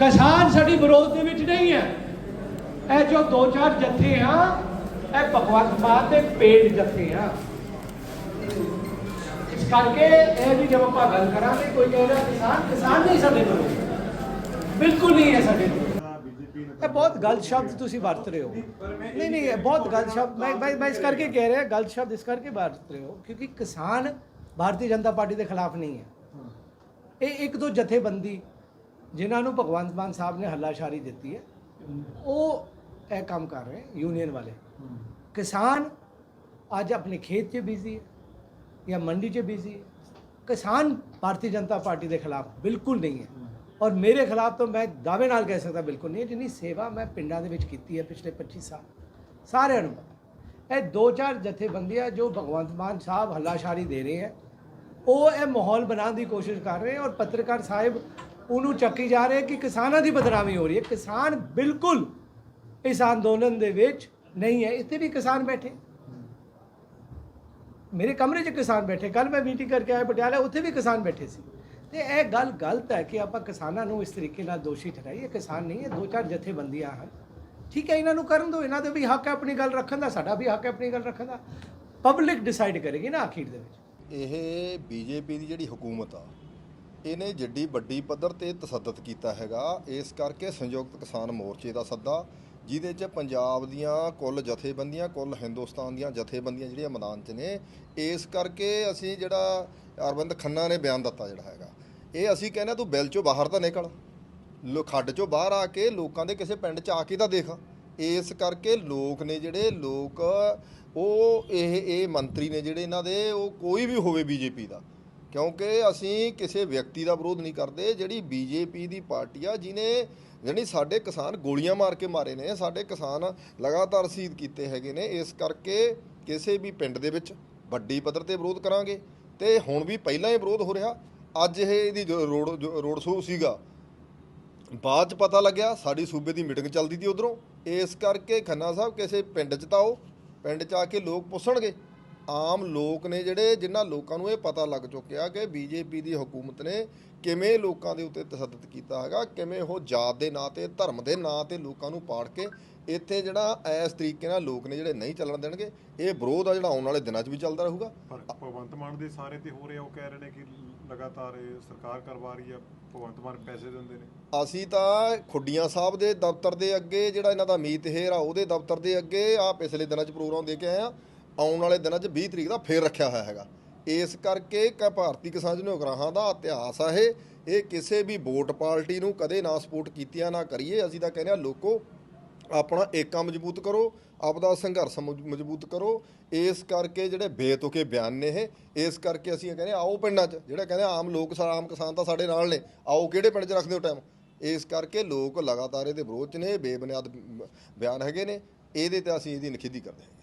ਕਿਸਾਨ ਸਾਡੀ ਵਿਰੋਧ ਦੇ ਵਿੱਚ ਨਹੀਂ ਹੈ। ਇਹ ਜੋ ਦੋ ਚਾਰ ਜੱਥੇ ਆ, ਇਹ ਭਗਵੰਤ ਮਾਨ ਦੇ ਪੇਡ ਜੱਥੇ ਆ। ਇਸ ਕਰਕੇ ਇਹ ਵੀ ਜਦ ਆਪਾਂ ਗੱਲ ਕਰਾਂਗੇ, ਕੋਈ ਕਹਿ ਰਿਹਾ ਕਿਸਾਨ ਕਿਸਾਨ ਨਹੀਂ ਸਾਡੇ ਵਿਰੋਧ ਬਿਲਕੁਲ ਨਹੀਂ ਹੈ ਸਾਡੇ ਵਿਰੋਧ ਇਹ ਬਹੁਤ ਗਲਤ ਸ਼ਬਦ ਤੁਸੀਂ ਵਰਤ ਰਹੇ ਹੋ। ਨਹੀਂ ਨਹੀਂ, ਇਹ ਬਹੁਤ ਗਲਤ ਸ਼ਬਦ ਮੈਂ ਮੈਂ ਮੈਂ ਇਸ ਕਰਕੇ ਕਹਿ ਰਿਹਾ, ਗਲਤ ਸ਼ਬਦ ਇਸ ਕਰਕੇ ਵਰਤ ਰਹੇ ਹੋ, ਕਿਉਂਕਿ ਕਿਸਾਨ ਭਾਰਤੀ ਜਨਤਾ ਪਾਰਟੀ ਦੇ ਖਿਲਾਫ ਨਹੀਂ ਹੈ। ਇਹ ਇੱਕ ਦੋ ਜਥੇਬੰਦੀ ਜਿਨ੍ਹਾਂ ਨੂੰ ਭਗਵੰਤ ਮਾਨ ਸਾਹਿਬ ਨੇ ਹੱਲਾਸ਼ਾਰੀ ਦਿੱਤੀ ਹੈ, ਉਹ ਇਹ ਕੰਮ ਕਰ ਰਹੇ ਯੂਨੀਅਨ ਵਾਲੇ। ਕਿਸਾਨ ਅੱਜ ਆਪਣੇ ਖੇਤ 'ਚ ਬਿਜ਼ੀ ਹੈ ਜਾਂ ਮੰਡੀ 'ਚ ਬਿਜ਼ੀ ਹੈ। ਕਿਸਾਨ ਭਾਰਤੀ ਜਨਤਾ ਪਾਰਟੀ ਦੇ ਖਿਲਾਫ ਬਿਲਕੁਲ ਨਹੀਂ ਹੈ। ਔਰ ਮੇਰੇ ਖਿਲਾਫ ਤਾਂ ਮੈਂ ਦਾਅਵੇ ਨਾਲ ਕਹਿ ਸਕਦਾ ਬਿਲਕੁਲ ਨਹੀਂ ਜਿੰਨੀ ਸੇਵਾ ਮੈਂ ਪਿੰਡਾਂ ਦੇ ਵਿੱਚ ਕੀਤੀ ਹੈ ਪਿਛਲੇ 25 ਸਾਲ। ਸਾਰਿਆਂ ਨੂੰ। ਇਹ ਦੋ ਚਾਰ ਜਥੇਬੰਦੀਆਂ ਜੋ ਭਗਵੰਤ ਮਾਨ ਸਾਹਿਬ ਹੱਲਾਸ਼ਾਰੀ ਦੇ ਰਹੇ ਹੈ। ਉਹ ਇਹ ਮਾਹੌਲ ਬਣਾਉਣ ਦੀ ਕੋਸ਼ਿਸ਼ ਕਰ ਰਹੇ ਔਰ ਪੱਤਰਕਾਰ ਸਾਹਿਬ ਉਹਨੂੰ ਚੱਕੀ ਜਾ ਰਹੇ ਕਿ ਕਿਸਾਨਾਂ ਦੀ ਬਦਨਾਮੀ ਹੋ ਰਹੀ ਹੈ। ਕਿਸਾਨ ਬਿਲਕੁਲ ਇਸ ਅੰਦੋਲਨ ਦੇ ਵਿੱਚ ਨਹੀਂ ਹੈ। ਇੱਥੇ ਵੀ ਕਿਸਾਨ ਬੈਠੇ। ਮੇਰੇ ਕਮਰੇ 'ਚ ਕਿਸਾਨ ਬੈਠੇ। ਕੱਲ ਮੈਂ ਮੀਟਿੰਗ ਕਰਕੇ ਆਇਆ ਪਟਿਆਲਾ, ਉੱਥੇ ਵੀ ਕਿਸਾਨ ਬੈਠੇ ਸੀ। ਤੇ ਇਹ ਗੱਲ ਗਲਤ ਹੈ ਕਿ ਆਪਾਂ ਕਿਸਾਨਾਂ ਨੂੰ ਇਸ ਤਰੀਕੇ ਨਾਲ ਦੋਸ਼ੀ ਠਹਿਰਾਈਏ। ਕਿਸਾਨ ਨਹੀਂ ਹੈ, ਦੋ ਚਾਰ ਜਥੇਬੰਦੀਆਂ ਹਨ। ਠੀਕ ਹੈ, ਇਹਨਾਂ ਨੂੰ ਕਰਨ ਦਿਓ। ਇਹਨਾਂ ਦੇ ਵੀ ਹੱਕ ਹੈ ਆਪਣੀ ਗੱਲ ਰੱਖਣ ਦਾ, ਸਾਡਾ ਵੀ ਹੱਕ ਹੈ ਆਪਣੀ ਗੱਲ ਰੱਖਣ ਦਾ। ਪਬਲਿਕ ਡਿਸਾਈਡ ਕਰੇਗੀ ਨਾ ਆਖਿਰ ਦੇ ਵਿੱਚ। ਇਹ ਬੀਜੇਪੀ ਦੀ ਜਿਹੜੀ ਹਕੂਮਤ ਆ ਇਹਨੇ ਜਿੱਡੀ ਵੱਡੀ ਪੱਧਰ ਤੇ ਤਸੱਦਦ ਕੀਤਾ ਹੈਗਾ। ਇਸ ਕਰਕੇ ਸੰਯੁਕਤ ਕਿਸਾਨ ਮੋਰਚੇ ਦਾ ਸੱਦਾ, ਜਿਹਦੇ 'ਚ ਪੰਜਾਬ ਦੀਆਂ ਕੁੱਲ ਜਥੇਬੰਦੀਆਂ, ਕੁੱਲ ਹਿੰਦੁਸਤਾਨ ਦੀਆਂ ਜਥੇਬੰਦੀਆਂ ਜਿਹੜੀਆਂ ਮੈਦਾਨ 'ਚ ਨੇ, ਇਸ ਕਰਕੇ ਅਸੀਂ ਜਿਹੜਾ ਅਰਵਿੰਦ ਖੰਨਾ ਨੇ ਬਿਆਨ ਦਿੱਤਾ ਜਿਹੜਾ ਹੈਗਾ। ਇਹ ਅਸੀਂ ਕਹਿੰਦੇ ਤੂੰ ਬਿੱਲ 'ਚੋਂ ਬਾਹਰ ਤਾਂ ਨਿਕਲ। ਲੋ, ਖੱਡ 'ਚੋਂ ਬਾਹਰ ਆ ਕੇ ਲੋਕਾਂ ਦੇ ਕਿਸੇ ਪਿੰਡ 'ਚ ਆ ਕੇ ਤਾਂ ਦੇਖ। ਇਸ ਕਰਕੇ ਲੋਕ ਨੇ ਜਿਹੜੇ, ਲੋਕ ਉਹ ਇਹ ਇਹ ਮੰਤਰੀ ਨੇ ਜਿਹੜੇ ਇਹਨਾਂ ਦੇ, ਉਹ ਕੋਈ ਵੀ ਹੋਵੇ ਬੀਜੇਪੀ ਦਾ। ਕਿਉਂਕਿ ਅਸੀਂ ਕਿਸੇ ਵਿਅਕਤੀ ਦਾ ਵਿਰੋਧ ਨਹੀਂ ਕਰਦੇ, ਜਿਹੜੀ ਬੀਜੇਪੀ ਦੀ ਪਾਰਟੀ ਆ ਜਿਨੇ ਜਿਹੜੀ ਸਾਡੇ ਕਿਸਾਨ ਗੋਲੀਆਂ ਮਾਰ ਕੇ ਮਾਰੇ ਨੇ, ਸਾਡੇ ਕਿਸਾਨ ਲਗਾਤਾਰ ਸ਼ਹੀਦ ਕੀਤੇ ਹੈਗੇ ਨੇ, ਇਸ ਕਰਕੇ ਕਿਸੇ ਵੀ ਪਿੰਡ ਦੇ ਵਿੱਚ ਵੱਡੀ ਪੱਧਰ ਤੇ ਵਿਰੋਧ ਕਰਾਂਗੇ। ਤੇ ਹੁਣ ਵੀ ਪਹਿਲਾਂ ਹੀ ਵਿਰੋਧ ਹੋ ਰਿਹਾ। ਅੱਜ ਇਹ ਇਹਦੀ ਜੋ ਰੋਡ ਜੋ ਰੋਡ ਸ਼ੋਅ ਸੀਗਾ, ਬਾਅਦ ਚ ਪਤਾ ਲੱਗਿਆ, ਸਾਡੀ ਸੂਬੇ ਦੀ ਮੀਟਿੰਗ ਚੱਲਦੀ ਸੀ ਉਧਰੋਂ। ਇਸ ਕਰਕੇ ਖੰਨਾ ਸਾਹਿਬ, ਕਿਸੇ ਪਿੰਡ 'ਚ ਤਾਂ ਆਓ, ਪਿੰਡ 'ਚ ਆ ਕੇ ਲੋਕ ਪੁੱਛਣਗੇ। ਆਮ ਲੋਕ ਨੇ ਜਿਹੜੇ ਜਿਨ੍ਹਾਂ ਲੋਕਾਂ ਨੂੰ ਇਹ ਪਤਾ ਲੱਗ ਚੁੱਕਿਆ ਕਿ ਬੀਜੇਪੀ ਦੀ ਹਕੂਮਤ ਨੇ ਕਿਵੇਂ ਲੋਕਾਂ ਦੇ ਉੱਤੇ ਤਸੱਦਦ ਕੀਤਾ ਹੈਗਾ ਕਿਵੇਂ ਉਹ ਜਾਤ ਦੇ ਨਾਂ ਤੇ ਧਰਮ ਦੇ ਨਾਂ ਤੇ ਲੋਕਾਂ ਨੂੰ ਪਾੜ ਕੇ ਇੱਥੇ ਜਿਹੜਾ ਇਸ ਤਰੀਕੇ ਨਾਲ ਲੋਕ ਨੇ ਜਿਹੜੇ ਨਹੀਂ ਚੱਲਣ ਦੇਣਗੇ ਇਹ ਵਿਰੋਧ ਆ ਜਿਹੜਾ ਆਉਣ ਵਾਲੇ ਦਿਨਾਂ 'ਚ ਵੀ ਚੱਲਦਾ ਰਹੂਗਾ। ਪਰ ਭਗਵੰਤ ਮਾਨ ਦੇ ਸਾਰੇ ਤੇ ਹੋ ਰਿਹਾ ਉਹ ਕਹਿ ਰਹੇ ਨੇ ਕਿ ਲਗਾਤਾਰ ਇਹ ਸਰਕਾਰ ਕਰਵਾ ਰਹੀ ਆ ਭਗਵੰਤ ਮਾਨ ਪੈਸੇ ਦਿੰਦੇ ਨੇ। ਅਸੀਂ ਤਾਂ ਖੁੱਡੀਆਂ ਸਾਹਿਬ ਦੇ ਦਫ਼ਤਰ ਦੇ ਅੱਗੇ ਜਿਹੜਾ ਇਹਨਾਂ ਦਾ ਮੀਤ ਹੇਰ ਆ ਉਹਦੇ ਦਫ਼ਤਰ ਦੇ ਅੱਗੇ ਆ ਪਿਛਲੇ ਦਿਨਾਂ 'ਚ ਪ੍ਰੋਗਰਾਮ ਦੇ ਕੇ ਆਏ ਆ। ਆਉਣ ਵਾਲੇ ਦਿਨਾਂ 'ਚ 20 ਤਰੀਕ ਦਾ ਫੇਰ ਰੱਖਿਆ ਹੋਇਆ ਹੈਗਾ। ਇਸ ਕਰਕੇ ਕ ਭਾਰਤੀ ਕਿਸਾਨ ਜਨ ਉਗਰਾਹਾਂ ਦਾ ਇਤਿਹਾਸ ਆ ਇਹ। ਇਹ ਕਿਸੇ ਵੀ ਵੋਟ ਪਾਰਟੀ ਨੂੰ ਕਦੇ ਨਾ ਸਪੋਰਟ ਕੀਤੀਆਂ ਨਾ ਕਰੀਏ। ਅਸੀਂ ਤਾਂ ਕਹਿੰਦੇ ਆ ਲੋਕੋ, ਆਪਣਾ ਏਕਾ ਮਜ਼ਬੂਤ ਕਰੋ, ਆਪਦਾ ਸੰਘਰਸ਼ ਮਜ਼- ਮਜ਼ਬੂਤ ਕਰੋ। ਇਸ ਕਰਕੇ ਜਿਹੜੇ ਬੇਤੁਕੇ ਬਿਆਨ ਨੇ ਇਹ, ਇਸ ਕਰਕੇ ਅਸੀਂ ਇਹ ਕਹਿੰਦੇ ਆਓ ਪਿੰਡਾਂ 'ਚ। ਜਿਹੜਾ ਕਹਿੰਦੇ ਆਮ ਲੋਕ, ਸਾ- ਆਮ ਕਿਸਾਨ ਤਾਂ ਸਾਡੇ ਨਾਲ ਨੇ। ਆਓ ਕਿਹੜੇ ਪਿੰਡ 'ਚ ਰੱਖਦੇ ਹੋ ਟਾਈਮ ਇਸ ਕਰਕੇ ਲੋਕ ਲਗਾਤਾਰ ਇਹਦੇ ਵਿਰੋਧ 'ਚ ਨੇ, ਬੇਬੁਨਿਆਦ ਬਿਆਨ ਹੈਗੇ ਨੇ। ਇਹਦੇ ਤੇ ਅਸੀਂ ਇਹਦੀ ਨਿਖੇਧੀ ਕਰਦੇ ਹਾਂ।